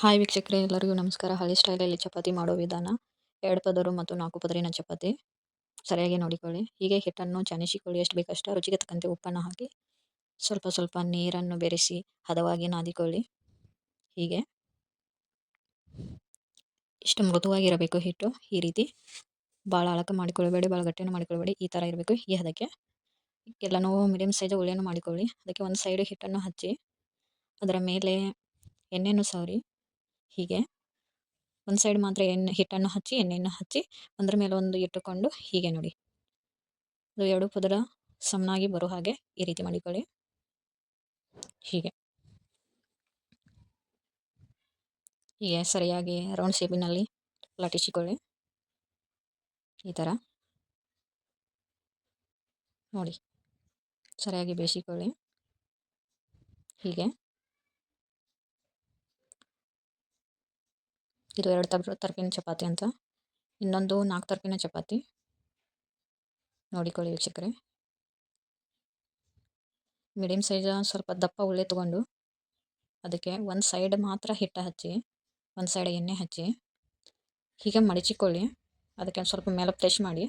Hi ವೀಕ್ಷಕರೇ, ಎಲ್ಲರಿಗೂ ನಮಸ್ಕಾರ. ಹಳ್ಳಿ ಸ್ಟೈಲಲ್ಲಿ ಚಪಾತಿ ಮಾಡೋ ವಿಧಾನ, ಎರಡು ಪದರು ಮತ್ತು ನಾಲ್ಕು ಪದರಿನ ಚಪಾತಿ. ಸರಿಯಾಗಿ ನೋಡಿಕೊಳ್ಳಿ. ಹೀಗೆ ಹಿಟ್ಟನ್ನು ಚನಿಸಿಕೊಳ್ಳಿ. ಎಷ್ಟು ಬೇಕಷ್ಟು ರುಚಿಗೆ ತಕ್ಕಂತೆ ಉಪ್ಪನ್ನು ಹಾಕಿ, ಸ್ವಲ್ಪ ಸ್ವಲ್ಪ ನೀರನ್ನು ಬೆರೆಸಿ, ಹದವಾಗಿ ನಾದಿಕೊಳ್ಳಿ. ಹೀಗೆ. ಇಷ್ಟು ಮೃದುವಾಗಿರಬೇಕು ಹಿಟ್ಟು. ಈ ರೀತಿ. ಭಾಳ ಅಳಕ ಮಾಡಿಕೊಳ್ಳಬೇಡಿ ಭಾಳ ಗಟ್ಟಿಯನ್ನು ಮಾಡಿಕೊಳ್ಳಬೇಡಿ. ಈ ಥರ ಇರಬೇಕು ಈ ಹದಕ್ಕೆ. ಎಲ್ಲನೂ ಮೀಡಿಯಮ್ ಸೈಜ್ ಉಳ್ಳೆಯನ್ನು ಮಾಡಿಕೊಳ್ಳಿ. ಅದಕ್ಕೆ ಒಂದು ಸೈಡ್ ಹಿಟ್ಟನ್ನು ಹಚ್ಚಿ, ಅದರ ಮೇಲೆ ಎಣ್ಣೆಯನ್ನು ಸವರಿ. ಹೀಗೆ. ಒಂದು ಸೈಡ್ ಮಾತ್ರ ಎಣ್ಣೆ, ಹಿಟ್ಟನ್ನು ಹಚ್ಚಿ, ಎಣ್ಣೆಯನ್ನು ಹಚ್ಚಿ, ಒಂದ್ರ ಮೇಲೆ ಒಂದು ಇಟ್ಟುಕೊಂಡು ಹೀಗೆ ನೋಡಿ. ಅದು ಎರಡು ಪದರ ಸಮನಾಗಿ ಬರೋ ಹಾಗೆ ಈ ರೀತಿ ಮಾಡಿಕೊಳ್ಳಿ. ಹೀಗೆ. ಹೀಗೆ ಸರಿಯಾಗಿ ರೌಂಡ್ ಶೇಪಿನಲ್ಲಿ ಲಟಿಸಿಕೊಳ್ಳಿ ಈ ಥರ ನೋಡಿ. ಸರಿಯಾಗಿ ಬೇಯಿಸಿಕೊಳ್ಳಿ. ಹೀಗೆ. ಇದು ಎರಡು ತರ ತರಕಿನ ಚಪಾತಿ ಅಂತ. ಇನ್ನೊಂದು ನಾಲ್ಕು ತರಕಿನ ಚಪಾತಿ. ನೋಡಿಕೊಳ್ಳಿ ವೀಕ್ಷಕರೇ. ಮೀಡಿಯಮ್ ಸೈಜ್ ಸ್ವಲ್ಪ ದಪ್ಪ ಉಳ್ಳೆ ತೊಗೊಂಡು ಅದಕ್ಕೆ ಒಂದು ಸೈಡ್ ಮಾತ್ರ ಹಿಟ್ಟು ಹಚ್ಚಿ, ಒಂದು ಸೈಡ್ ಎಣ್ಣೆ ಹಚ್ಚಿ, ಹೀಗೆ ಮಡಚಿಕೊಳ್ಳಿ. ಅದಕ್ಕೆ ಸ್ವಲ್ಪ ಮೇಲೆ ಫ್ರೆಶ್ ಮಾಡಿ,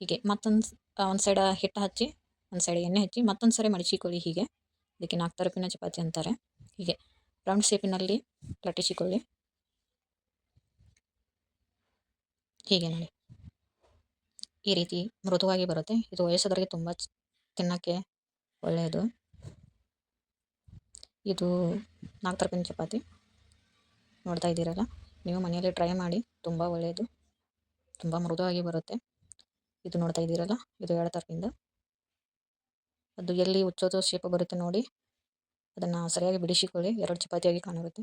ಹೀಗೆ ಮತ್ತೊಂದು ಒಂದು ಸೈಡ ಹಿಟ್ಟು ಹಚ್ಚಿ, ಒಂದು ಸೈಡ್ ಎಣ್ಣೆ ಹಚ್ಚಿ ಮತ್ತೊಂದು ಸರಿ ಮಡಚಿಕೊಳ್ಳಿ ಹೀಗೆ. ಅದಕ್ಕೆ ನಾಲ್ಕು ತರಪಿನ ಚಪಾತಿ ಅಂತಾರೆ. ಹೀಗೆ ರೌಂಡ್ ಶೇಪಿನಲ್ಲಿ ಲಟ್ಟಿಸಿಕೊಳ್ಳಿ. ಹೀಗೆ ನೋಡಿ. ಈ ರೀತಿ ಮೃದುವಾಗಿ ಬರುತ್ತೆ. ಇದು ವಯಸ್ಸಾದವರಿಗೆ ತುಂಬ ತಿನ್ನೋಕ್ಕೆ ಒಳ್ಳೆಯದು. ಇದು ನಾಲ್ಕು ತರಪಿನ ಚಪಾತಿ. ನೋಡ್ತಾ ಇದ್ದೀರಲ್ಲ? ನೀವು ಮನೆಯಲ್ಲಿ ಟ್ರೈ ಮಾಡಿ ತುಂಬ ಒಳ್ಳೆಯದು. ತುಂಬ ಮೃದುವಾಗಿ ಬರುತ್ತೆ. ಇದು ನೋಡ್ತಾ ಇದ್ದೀರಲ್ಲ? ಇದು ಎರಡು ತರಕಿಂದ. ಅದು ಎಲ್ಲಿ ಉಚ್ಚೋದು ಶೇಪ್ ಬರುತ್ತೆ ನೋಡಿ. ಅದನ್ನು ಸರಿಯಾಗಿ ಬಿಡಿಸಿಕೊಳ್ಳಿ. ಎರಡು ಚಪಾತಿಯಾಗಿ ಕಾಣಿರುತ್ತೆ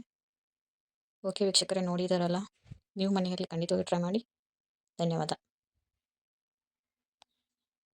ಓಕೆ ವೀಕ್ಷಕರೇ, ನೋಡಿದಾರಲ್ಲ? ನೀವು ಮನೆಯಲ್ಲಿ ಖಂಡಿತವಾಗಿ ಟ್ರೈ ಮಾಡಿ. ధన్యవాదాలు.